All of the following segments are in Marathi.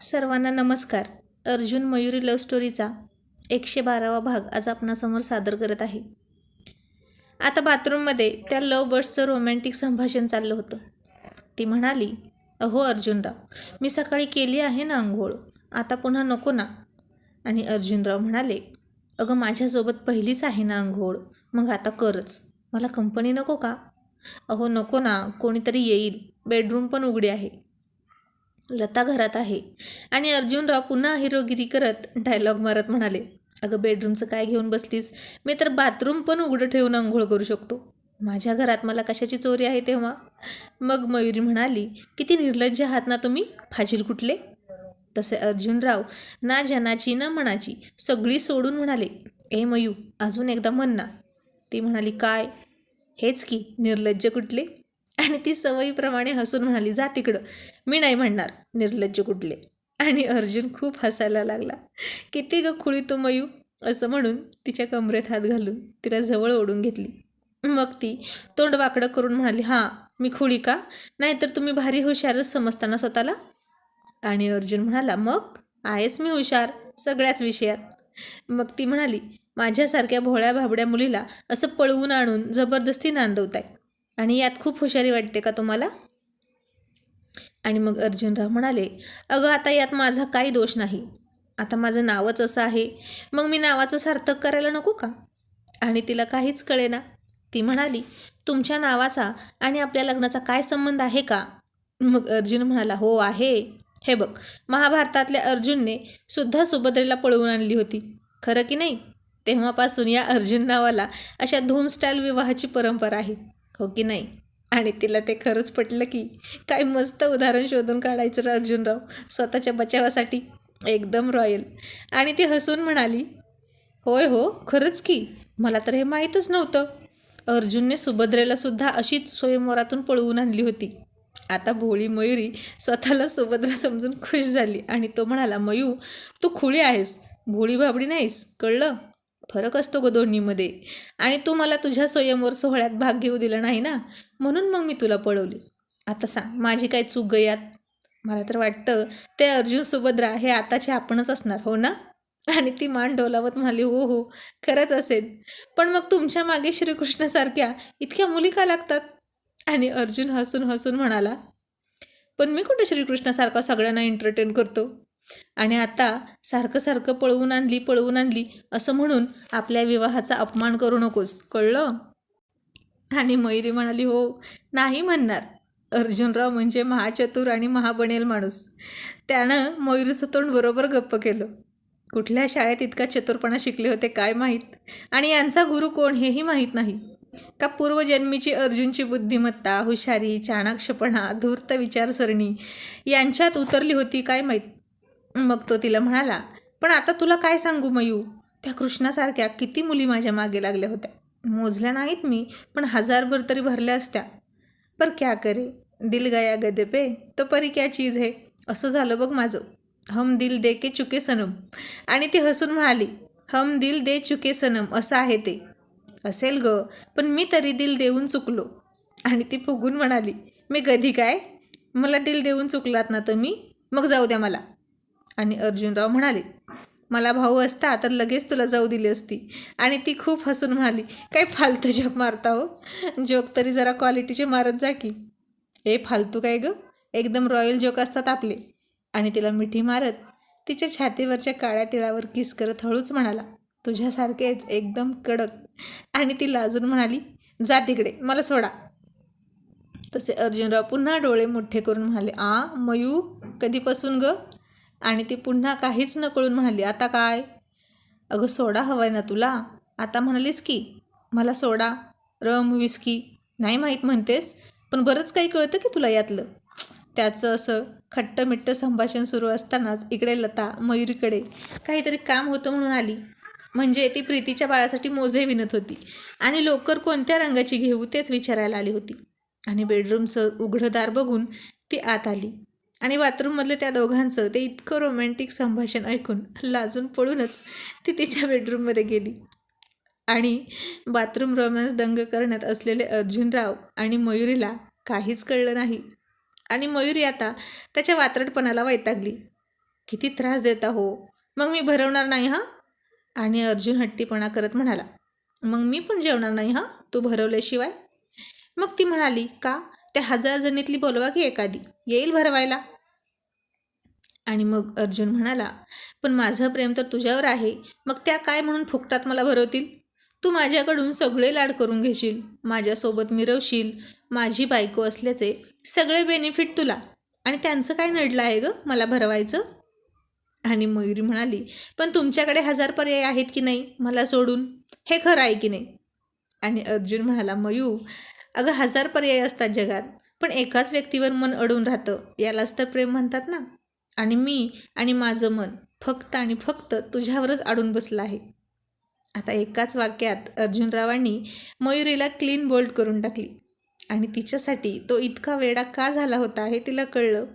सर्वांना नमस्कार. अर्जुन मयुरी लव्ह स्टोरीचा एकशे बारावा भाग आज आपणासमोर सादर करत आहे. आता बाथरूममध्ये त्या लव बर्ड्सचं रोमॅन्टिक संभाषण चाललं होतं. ती म्हणाली अहो अर्जुनराव मी सकाळी केली आहे ना आंघोळ आता पुन्हा नको ना. आणि अर्जुनराव म्हणाले अगं माझ्यासोबत पहिलीच आहे ना आंघोळ मग आता करच मला कंपनी नको का? अहो नको ना कोणीतरी येईल बेडरूम पण उघडे आहे. लता घरात आहे. आणि अर्जुनराव पुन्हा हिरोगिरी करत डायलॉग मारत म्हणाले अगं बेडरूमचं काय घेऊन बसलीस? मी तर बाथरूम पण उघडं ठेवून आंघोळ करू शकतो. माझ्या घरात मला कशाची चोरी आहे तेव्हा? मग मयुरी म्हणाली किती निर्लज्ज आहात ना तुम्ही? फाजील कुठले? तसे अर्जुनराव ना जनाची ना मनाची सगळी सोडून म्हणाले ए मयू अजून एकदा म्हण ना. ती म्हणाली काय? हेच की निर्लज्ज कुठले? आणि ती सवयीप्रमाणे हसून म्हणाली जा तिकडं. मी नाही म्हणणार निर्लज्ज कुठले. आणि अर्जुन खूप हसायला लागला. किती ग खुळी तू मयू असं म्हणून तिच्या कमरेत हात घालून तिला जवळ ओढून घेतली. मग ती तोंड वाकडं करून म्हणाली हां मी खुळी का? नाहीतर तुम्ही भारी हुशारच समजताना स्वतःला. आणि अर्जुन म्हणाला मग? आहेच मी हुशार सगळ्याच विषयात. मग ती म्हणाली माझ्यासारख्या भोळ्या भाबड्या मुलीला असं पळवून आणून जबरदस्ती नांदवताय. आणि यात खूप हुशारी वाटते का तुम्हाला? आणि मग अर्जुनराव म्हणाले अगं आता यात माझा काही दोष नाही. आता माझं नावच असं आहे. मग मी नावाचं सार्थक करायला नको का? आणि तिला काहीच कळेना. ती म्हणाली तुमच्या नावाचा आणि आपल्या लग्नाचा काय संबंध आहे का? मग अर्जुन म्हणाला हो आहे. हे बघ महाभारतातल्या अर्जुनने सुद्धा सुभद्रेला पळवून आणली होती. खरं की नाही? तेव्हापासून या अर्जुन नावाला अशा धूमस्टाईल विवाहाची परंपरा आहे. हो की नाही? आणि तिला ते खरंच पटलं की काय मस्त उदाहरण शोधून काढायचं अर्जुनराव स्वतःच्या बचावासाठी. एकदम रॉयल. आणि ती हसून म्हणाली होय हो खरंच की. मला तर हे माहीतच नव्हतं. अर्जुनने सुभद्रेला सुद्धा अशीच स्वयंवरातून पळवून आणली होती. आता भोळी मयुरी स्वतःला सुभद्रा समजून खुश झाली आणि तो म्हणाला मयू तू खुळी आहेस. भोळी बाबडी नाहीस. कळलं? फरक असतो ग दोन्हीमध्ये. आणि तू मला तुझ्या स्वयंवर सोहळ्यात भाग घेऊ दिला नाही ना? म्हणून मग मी तुला पळवली. आता सांग माझी काय चूक गयात यात? मला तर वाटतं ते अर्जुन सुभद्रा हे आताचे आपणच असणार हो ना? आणि ती मान डोलावत म्हणाली हो हो खरंच असेल. पण मग तुमच्या मागे श्रीकृष्णासारख्या इतक्या मुली का लागतात? आणि अर्जुन हसून हसून म्हणाला पण मी कुठे श्रीकृष्णासारखा सगळ्यांना एंटरटेन करतो? आणि आता सारखं सारखं पळवून आणली पळवून आणली असं म्हणून आपल्या विवाहाचा अपमान करू नकोस. कळलं? आणि मयुरी म्हणाली हो नाही म्हणणार. अर्जुनराव म्हणजे महाचतुर आणि महाबनेल माणूस. त्यानं मयुरीचं तोंड बरोबर गप्प केलं. कुठल्या शाळेत इतका चतुरपणा शिकले होते काय माहीत? आणि यांचा गुरु कोण हेही माहीत नाही. का पूर्वजन्मीची अर्जुनची बुद्धिमत्ता हुशारी चाणाक्षपणा धूर्त विचारसरणी यांच्यात उतरली होती काय माहीत? मग तो तिला म्हणाला पण आता तुला काय सांगू मयू? त्या कृष्णासारख्या किती मुली माझ्या मागे लागल्या होत्या. मोजल्या नाहीत मी पण हजारभर तरी भरल्या असत्या. पर क्या करे? दिल गया गदे पे तो परी क्या चीज है? असं झालं बघ माझं. हम दिल दे के चुके सनम. आणि ती हसून म्हणाली हम दिल दे चुके सनम असं आहे ते. असेल ग पण मी तरी दिल देऊन चुकलो. आणि ती फुगून म्हणाली मी कधी काय? मला दिल देऊन चुकलात ना तुम्ही? मग जाऊ द्या मला. आणि अर्जुनराव म्हणाले मला भाऊ असता तर लगेच तुला जाऊ दिली असती. आणि ती खूप हसून म्हणाली काय फालतू जग मारता हो? जोक तरी जरा क्वालिटीचे मारत जा की. ए फालतू काय ग? एकदम रॉयल जोक असतात आपले. आणि तिला मिठी मारत तिच्या छातीवरच्या काळ्या तिळावर किस करत हळूच म्हणाला तुझ्यासारखेच एकदम कडक. आणि ती लाजून म्हणाली जा तिकडे मला सोडा. तसे अर्जुनराव पुन्हा डोळे मोठे करून म्हणाले आ मयू कधीपासून ग? आणि ती पुन्हा काहीच न कळून म्हणाली आता काय? अगं सोडा हवाय ना तुला. आता म्हणालीस की मला सोडा. Rum whisky. नाही माहीत म्हणतेस. पण बरंच काही कळतं की तुला यातलं. त्याचं असं खट्ट मिट्ट संभाषण सुरू असतानाच इकडे लता मयुरीकडे काहीतरी काम होतं म्हणून आली. म्हणजे ती प्रीतीच्या बाळासाठी मोजे विणत होती आणि लोकर कोणत्या रंगाची घेऊ तेच विचारायला आली होती. आणि बेडरूमचं उघडं दार बघून ती आत आली. आणि बाथरूममधलं त्या दोघांचं ते इतकं रोमॅन्टिक संभाषण ऐकून लाजून पळूनच ती तिच्या बेडरूममध्ये गेली. आणि बाथरूम रोमॅन्स दंग करण्यात असलेले अर्जुनराव आणि मयुरीला काहीच कळलं नाही. आणि मयुरी आता त्याच्या वात्रटपणाला वैतागली. किती त्रास देता हो. मग मी भरवणार नाही हां? आणि अर्जुन हट्टीपणा करत म्हणाला. मग मी पण जेवणार नाही हां? तू भरवल्याशिवाय? मग ती म्हणाली का? त्या हजार जणीतली बोलवा की एखादी. येईल भरवायला. आणि मग अर्जुन म्हणाला पण माझं प्रेम तर तुझ्यावर आहे. मग त्या काय म्हणून फुकटात मला भरवतील? तू माझ्याकडून सगळे लाड करून घेशील. माझ्यासोबत मिरवशील. माझी बायको असल्याचे सगळे बेनिफिट तुला. आणि त्यांचं काय नडलं आहे गं? मला भरवायचं? आणि मयुरी म्हणाली पण तुमच्याकडे हजार पर्याय आहेत की नाही? मला सोडून. हे खरं आहे की नाही? आणि अर्जुन म्हणाला मयू अगं हजार पर्याय असतात जगात पण एकाच व्यक्तीवर मन अडून राहतं यालाच तर प्रेम म्हणतात ना. आणि मी आणि माझं मन फक्त आणि फक्त तुझ्यावरच अडून बसलं आहे. आता एकाच वाक्यात अर्जुनरावांनी मयुरीला क्लीन बोल्ड करून टाकली. आणि तिच्यासाठी तो इतका वेडा का झाला होता हे तिला कळलं.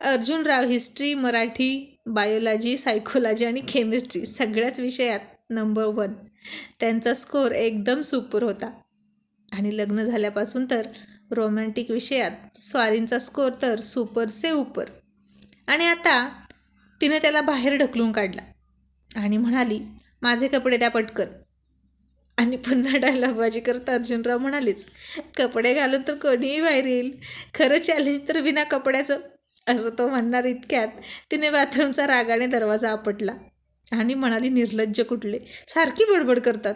Arjunrao history Marathi biology psychology आणि केमिस्ट्री सगळ्याच विषयात नंबर वन त्यांचा स्कोअर एकदम सुपर होता. आणि लग्न झाल्यापासून तर रोमॅन्टिक विषयात स्वारींचा स्कोर तर सुपर से उपर. आणि आता तिने त्याला बाहेर ढकलून काढला आणि म्हणाली माझे कपडे त्या पटकन. आणि पुन्हा डायलॉगबाजी करत अर्जुनराव म्हणालीच कपडे घालून तर कोणीही बाहेर येईल. खरं चॅलेंज तर बिना कपड्याचं. असं तो म्हणणार इतक्यात तिने बाथरूमचा रागाने दरवाजा आपटला. आणि म्हणाली निर्लज्ज कुठले? सारखी बडबड करतात.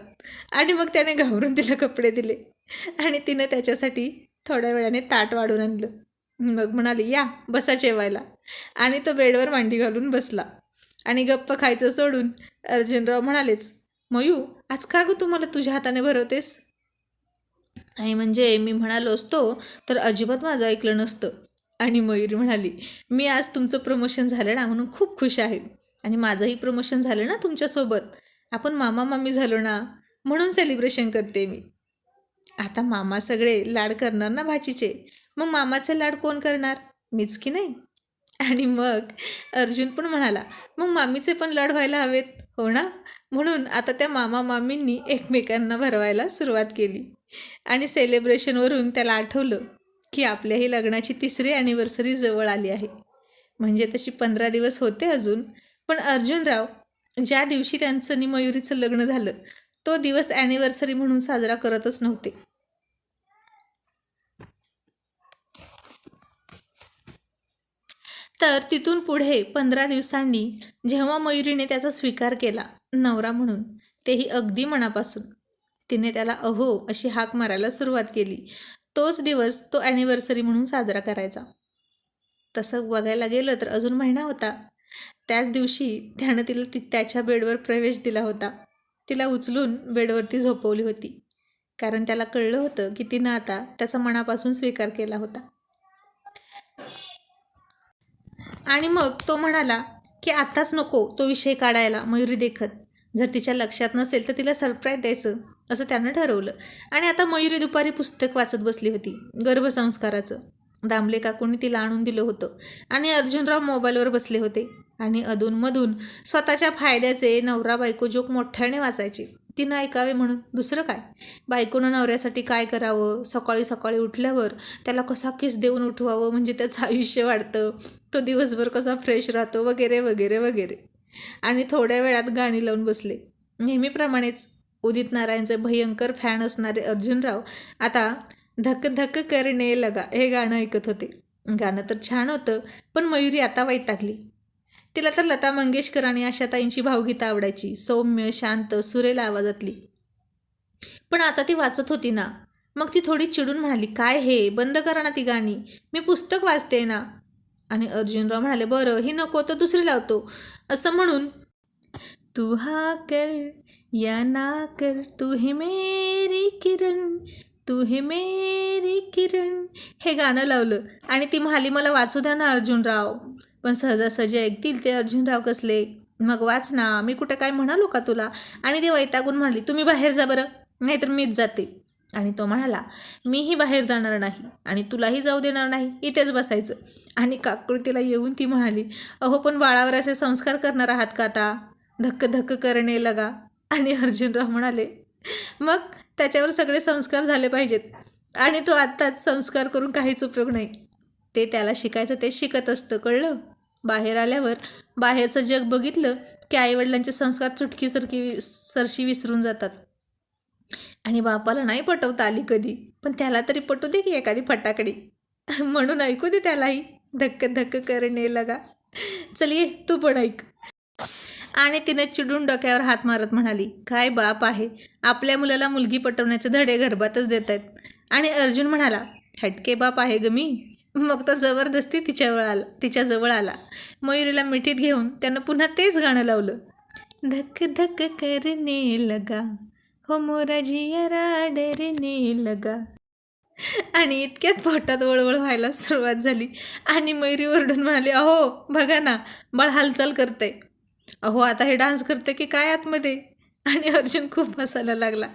आणि मग त्याने घाबरून तिला कपडे दिले. आणि तिनं त्याच्यासाठी थोड्या वेळाने ताट वाढून आणलं. मग म्हणाली या बसा जेवायला. आणि तो बेडवर मांडी घालून बसला. आणि गप्प खायचं सोडून अर्जुनराव म्हणालेच मयू आज का गं तू मला तुझ्या हाताने भरवतेस? नाही म्हणजे मी म्हणालो असतो तर अजिबात माझं ऐकलं नसतं. आणि मयूर म्हणाली मी आज तुमचं प्रमोशन झालं ना म्हणून खूप खुश आहे. आणि माझंही प्रमोशन झालं ना तुमच्यासोबत. आपण मामा मामी झालो ना म्हणून सेलिब्रेशन करते मी. आता मामा सगळे लाड करणार ना भाचीचे. मग मामाचे लाड कोण करणार? मीच की नाही? आणि मग अर्जुन पण म्हणाला मग मामीचे पण लाड व्हायला हवेत. हो ना? म्हणून आता त्या मामा मामींनी एकमेकांना भरवायला सुरुवात केली. आणि सेलिब्रेशनवरून त्याला आठवलं की आपल्याही लग्नाची तिसरी ॲनिव्हर्सरी जवळ आली आहे. म्हणजे तशी पंधरा दिवस होते अजून पण अर्जुनराव ज्या दिवशी त्यांचं आणि मयुरीचं लग्न झालं तो दिवस ॲनिव्हर्सरी म्हणून साजरा करतच नव्हते. तर तिथून पुढे पंधरा दिवसांनी जेव्हा मयुरीने त्याचा स्वीकार केला नवरा म्हणून तेही अगदी मनापासून. तिने त्याला अहो अशी हाक मारायला सुरुवात केली. तोच दिवस तो ॲनिव्हर्सरी म्हणून साजरा करायचा. तसं बघायला गेलं तर अजून महिना होता. त्याच दिवशी त्यानं तिला ती त्याच्या बेडवर प्रवेश दिला होता. तिला उचलून बेडवरती झोपवली होती. कारण त्याला कळलं होतं की तिनं आता त्याचा मनापासून स्वीकार केला होता. आणि मग तो म्हणाला की आत्ताच नको तो विषय काढायला मयुरी देखत. जर तिच्या लक्षात नसेल तर तिला सरप्राईज द्यायचं असं त्यानं ठरवलं. आणि आता मयुरी दुपारी पुस्तक वाचत बसली होती गर्भसंस्काराचं. दामले काकूंनी तिला आणून दिलं होतं. आणि अर्जुनराव मोबाईलवर बसले होते. आणि अधूनमधून स्वतःच्या फायद्याचे नवरा बायको जोक मोठ्याने वाचायचे. तिनं ऐकावे म्हणून. दुसरं काय? बायकोनं नवऱ्यासाठी काय करावं? सकाळी सकाळी उठल्यावर त्याला कसा किस देऊन उठवावं? म्हणजे त्याचं आयुष्य वाढतं. तो दिवसभर कसा फ्रेश राहतो? वगैरे वगैरे वगैरे. आणि थोड्या वेळात गाणी लावून बसले. नेहमीप्रमाणेच उदित नारायणचे भयंकर फॅन असणारे अर्जुनराव आता धक धक करणे लगा हे गाणं ऐकत होते. गाणं तर छान होतं पण मयुरी आता वैतागली. तिला तर लता मंगेशकर आणि आशाताईंची भावगीतं आवडायची. सौम्य शांत सुरेल आवाजातली. पण आता ती वाचत होती ना. मग ती थोडी चिडून म्हणाली काय हे? बंद करा ना ती गाणी. मी पुस्तक वाचते ना. आणि अर्जुनराव म्हणाले बरं ही नको तर दुसरी लावतो. असं म्हणून तू हा कर या ना कर. तू हे मेरी किरण तू हे मेरी किरण. हे गाणं लावलं. आणि ती म्हणाली मला वाचू द्या ना अर्जुनराव. पण सहजासहजी ऐकतील ते अर्जुनराव कसले? मग वाच ना मी कुठे काय म्हणालो का तुला? आणि ते वैतागून म्हणाली तुम्ही बाहेर जा बरं नाहीतर मीच जाते. आणि तो म्हणाला मीही बाहेर जाणार नाही आणि तुलाही जाऊ देणार नाही इथेच बसायचं. आणि काकृतीला येऊन ती म्हणाली अहो पण बाळावर असे संस्कार करणार आहात का आता? धक्क धक्क करणे लगा. आणि अर्जुनराव म्हणाले मग त्याच्यावर सगळे संस्कार झाले पाहिजेत आणि तो आत्ताच संस्कार करून काहीच उपयोग नाही. ते त्याला शिकायचं ते शिकत असतं कळलं? बाहेर आल्यावर बाहेरचं जग बघितलं की आईवडिलांचे संस्कार चुटकीसारखी वि- सरशी विसरून जातात. आणि बापाला नाही पटवता आली कधी पण त्याला तरी पटू दे की एखादी फटाकडी. म्हणून ऐकू दे त्यालाही. धक्क धक्क करणे लगा. चल ये तू पण ऐक. आणि तिने चिडून डोक्यावर हात मारत म्हणाली काय बाप आहे. आपल्या मुलाला मुलगी पटवण्याचे धडे गरबातच देत आहेत आणि अर्जुन म्हणाला हटके बाप आहे ग मी. मग तो जबरदस्ती तिच्यावर आला तिच्याजवळ आला. मयुरीला मिठीत घेऊन त्यानं पुन्हा तेच गाणं लावलं. धक धक करने लगा. हो मोरा जियरा डरने लगा. आणि इतक्यात पोटात वळवळ व्हायला सुरुवात झाली. आणि मयुरी ओरडून म्हणाली अहो बघा ना बाळ हालचाल करते अहो आता हे डान्स करते की काय आतमध्ये? आणि अर्जुन खूप हसायला लागला.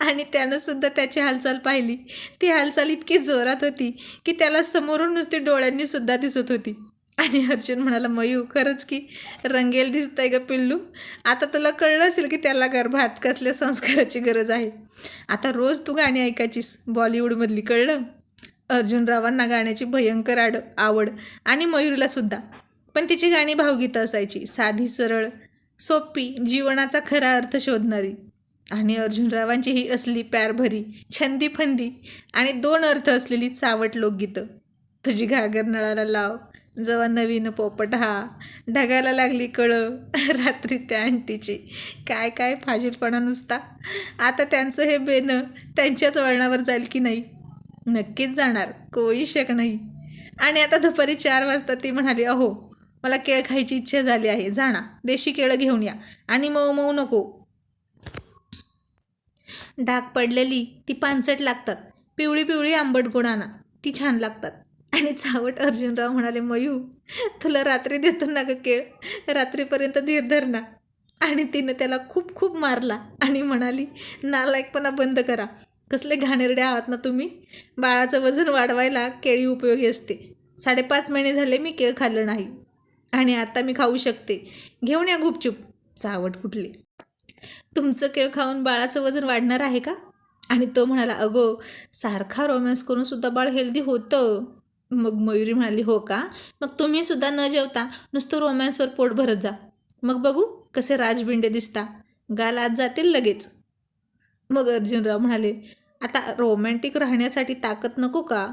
आणि त्यानं सुद्धा त्याची हालचाल पाहिली. ती हालचाल इतकी जोरात होती की त्याला समोरून नुसती डोळ्यांनी सुद्धा दिसत होती. आणि अर्जुन म्हणाला मयू खरंच की रंगेल दिसतंय ग पिल्लू. आता तुला कळलं असेल की त्याला गर्भात कसल्या संस्काराची गरज आहे. आता रोज तू गाणी ऐकायचीस बॉलिवूडमधली कळलं? अर्जुन रावांना गाण्याची भयंकर आड आवड आणि मयूरीलासुद्धा पण तिची गाणी भावगीतं असायची साधी सरळ सोपी जीवनाचा खरा अर्थ शोधणारी. आणि अर्जुनरावांची ही असली प्यारभरी छंदी फंदी आणि दोन अर्थ असलेली चावट लोकगीतं. तुझी घागर नळाला लाव जवा नवीन पोपट हा. ढगाला लागली कळं रात्री त्या आंटीची. काय काय फाजीलपणा नुसता. आता त्यांचं हे बेनं त्यांच्याच वळणावर जाईल की नाही? नक्कीच जाणार कोई शक नाही. आणि आता दुपारी चार वाजता ती म्हणाली अहो मला केळ खायची इच्छा झाली आहे. जाणा देशी केळं घेऊन या. आणि मऊ मऊ नको. डाग पडलेली ती पानसट लागतात. पिवळी पिवळी आंबट गोड ती छान लागतात. आणि चावट अर्जुनराव म्हणाले मयू तुला रात्री देतो ना ग केळ? रात्रीपर्यंत धीर धर ना. आणि तिनं त्याला खूप खूप मारला आणि म्हणाली नालायकपणा बंद करा. कसले घाणेरडे आहात ना तुम्ही? बाळाचं वजन वाढवायला केळी उपयोगी असते. साडेपाच महिने झाले मी केळ खाल्लं नाही आणि आता मी खाऊ शकते. घेऊन या गुपचूप. चावट कुठली तुमचं केळ खाऊन बाळाचं वजन वाढणार आहे का? आणि तो म्हणाला अगो सारखा रोमॅन्स करून सुद्धा बाळ हेल्दी होतं. मग मयुरी म्हणाली हो का? मग तुम्ही सुद्धा न जेवता नुसतं रोमॅन्सवर पोट भरत जा. मग बघू कसे राजबिंडे दिसता. गाल आज जातील लगेच. मग अर्जुनराव म्हणाले आता रोमॅन्टिक राहण्यासाठी ताकद नको का?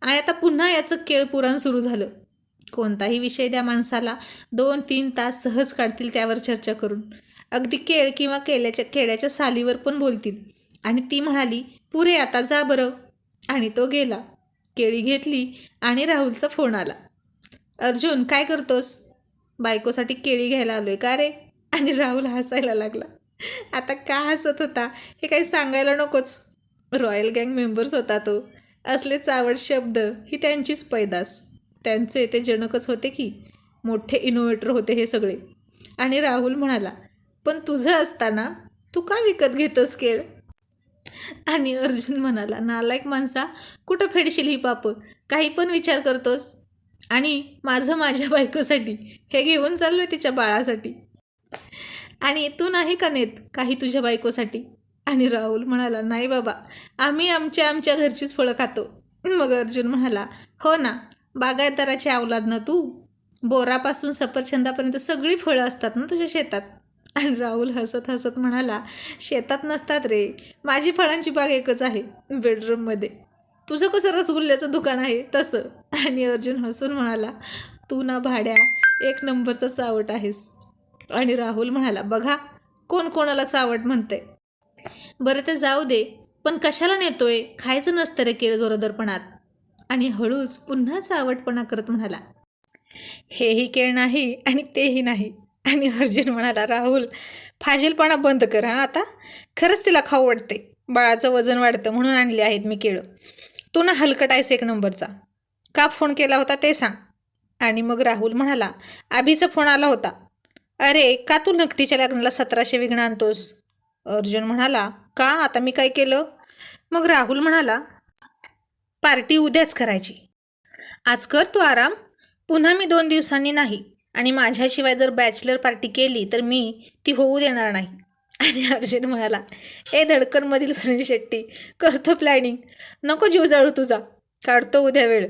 आणि आता पुन्हा याचं केळ पुराण सुरू झालं. कोणताही विषय द्या माणसाला दोन तीन तास सहज काढतील त्यावर चर्चा करून. अगदी केळ किंवा केल्याच्या केळ्याच्या सालीवर पण बोलतील. आणि ती म्हणाली पुरे आता जा बरं. आणि तो गेला. केळी घेतली आणि राहुलचा फोन आला. अर्जुन काय करतोस? बायकोसाठी केळी घ्यायला आलोय का रे? आणि राहुल हसायला लागला. आता का हसत होता? हे काही सांगायला नकोच. रॉयल गँग मेंबर्स होता तो. असले चावड शब्द ही त्यांचीच पैदास. त्यांचे ते जनकच होते की मोठे इनोव्हेटर होते हे सगळे. आणि राहुल म्हणाला पण तुझं असताना तू का विकत घेतोस केळ? आणि अर्जुन म्हणाला नालायक माणसा कुठं फेडशील ही पापं? काही पण विचार करतोस? आणि माझं माझ्या बायकोसाठी हे घेऊन चाललो आहे तिच्या बाळासाठी. आणि तू नाही का नेत काही तुझ्या बायकोसाठी? आणि राहुल म्हणाला नाही बाबा आम्ही आमच्या आमच्या घरचीच फळं खातो. मग अर्जुन म्हणाला हो ना बागायताराची अवलाद ना तू? बोरापासून सफरचंदापर्यंत सगळी फळं असतात ना तुझ्या शेतात? राहुल हसत हसत म्हणाला शेतात नसतात रे. माझी फळांची बाग एकच आहे बेडरूममध्ये. तुझं कसं रसगुल्ल्याचं दुकान आहे तसं. आणि अर्जुन हसून म्हणाला तू ना भाड्या एक नंबरचा चावट आहेस. आणि राहुल म्हणाला बघा कोण कोणाला चावट म्हणते बरं ते जाऊ दे पण कशाला नेतोय? खायचं नसतं रे केळ गरोदरपणात. आणि हळूच पुन्हा चावटपणा करत म्हणाला हेही केळ नाही आणि तेही नाही. आणि अर्जुन म्हणाला राहुल फाजीलपणा बंद कर हा आता. खरंच तिला खाऊ वाटते. बाळाचं वजन वाढतं म्हणून आणले आहेत मी केळं. तू ना हलकट आहेस एक नंबरचा. का फोन केला होता ते सांग. आणि मग राहुल म्हणाला आभीचा फोन आला होता. अरे का तू नकटीच्या लग्नाला सतराशे विघ्न आणतोस? अर्जुन म्हणाला का? आता मी काय केलं? मग राहुल म्हणाला पार्टी उद्याच करायची. आज कर तू आराम. पुन्हा मी दोन दिवसांनी नाही. आणि माझ्याशिवाय जर बॅचलर पार्टी केली तर मी ती होऊ देणार नाही. आणि अर्जुन म्हणाला ए धडकनमधील सुनील शेट्टी करतो प्लॅनिंग नको जीव जाळू तुझा. काढतो उद्या वेळ.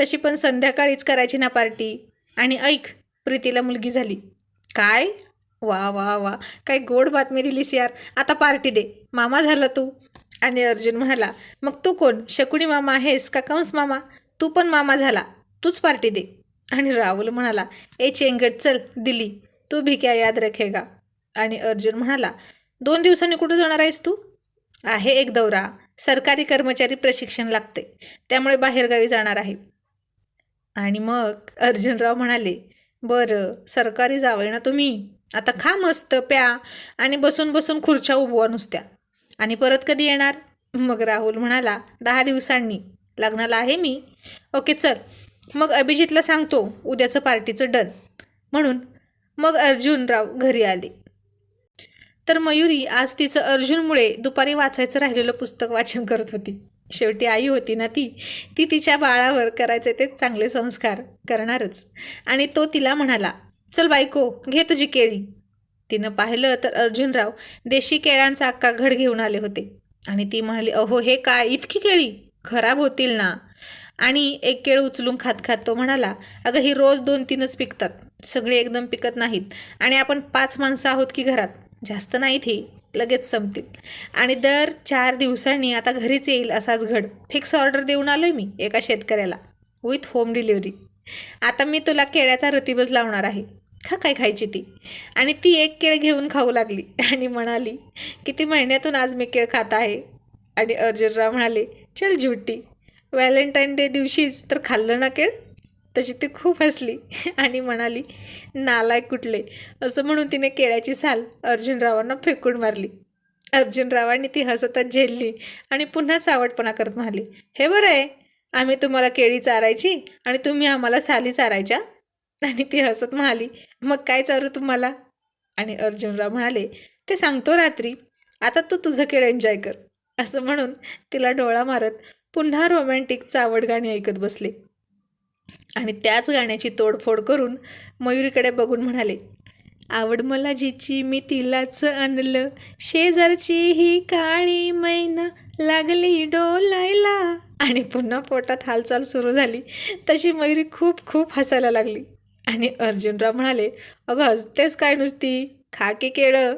तशी पण संध्याकाळीच करायची ना पार्टी आणि ऐक प्रीतीला मुलगी झाली. काय? वा वा वा. काय गोड बातमी दिलीस यार. आता पार्टी दे. मामा झाला तू. आणि अर्जुन म्हणाला मग तू कोण? शकुणी मामा आहेस का कंस मामा? तू पण मामा झाला. तूच पार्टी दे. आणि राहुल म्हणाला ए चेंगट चल दिली तू भी क्या याद रखेगा. आणि अर्जुन म्हणाला दोन दिवसांनी कुठं जाणार आहेस तू? आहे एक दौरा सरकारी कर्मचारी प्रशिक्षण लागते त्यामुळे बाहेरगावी जाणार आहे. आणि मग अर्जुनराव म्हणाले बरं सरकारी जावं ना तुम्ही आता खा मस्त प्या आणि बसून बसून खुर्च्या उभवा नुसत्या. आणि परत कधी येणार? मग राहुल म्हणाला दहा दिवसांनी लग्नाला आहे मी. ओके चल मग अभिजितला सांगतो उद्याचं पार्टीचं डन. म्हणून मग अर्जुनराव घरी आले. तर मयुरी आज तिचं अर्जुनमुळे दुपारी वाचायचं राहिलेलं पुस्तक वाचन करत होती. शेवटी आई होती ना ती ती तिच्या बाळावर करायचे ते चांगले संस्कार करणारच. आणि तो तिला म्हणाला चल बायको घे तुझी केळी. तिनं पाहिलं तर अर्जुनराव देशी केळ्यांचा अक्का घड घेऊन आले होते. आणि ती म्हणाली अहो हे काय इतकी केळी? खराब होतील ना. आणि एक केळ उचलून खात खात तो म्हणाला अगं ही रोज दोन तीनच पिकतात. सगळे एकदम पिकत नाहीत. आणि आपण पाच माणसं आहोत की घरात? जास्त नाहीत ही. लगेच संपतील. आणि दर चार दिवसांनी आता घरीच येईल असाच घड. फिक्स ऑर्डर देऊन आलो आहे मी एका शेतकऱ्याला. With home delivery. आता मी तुला केळ्याचा रतीबज लावणार आहे. खा काय खायची ती. आणि ती एक केळ घेऊन खाऊ लागली. आणि म्हणाली किती महिन्यातून आज मी केळ खात आहे? आणि अर्जुनराव म्हणाले चल झुट्टी. व्हॅलेंटाईन डे दिवशीच तर खाल्लं ना केळ? तशी ती खूप हसली आणि म्हणाली नालाय कुठले. असं म्हणून तिने केळ्याची साल अर्जुनरावांना फेकून मारली. अर्जुनरावांनी ती हसतच झेलली आणि पुन्हा सावटपणा करत म्हणाली हे बरं आहे. आम्ही तुम्हाला केळी चारायची आणि तुम्ही आम्हाला साली चारायच्या? आणि ती हसत म्हणाली मग काय चारू तुम्हाला? आणि अर्जुनराव म्हणाले ते सांगतो रात्री. आता तू तुझं केळ एन्जॉय कर. असं म्हणून तिला डोळा मारत पुन्हा रोमॅन्टिक चावड गाणी ऐकत बसले. आणि त्याच गाण्याची तोडफोड करून मयुरीकडे बघून म्हणाले आवड मला जिची मी तिलाच आणलं. शेजारची ही काळी मैना लागली डोलायला. आणि पुन्हा पोटात हालचाल सुरू झाली. तशी मयुरी खूप खूप हसायला लागली. आणि अर्जुनराव म्हणाले अगं हसतेस काय नुसती? खा की केळं.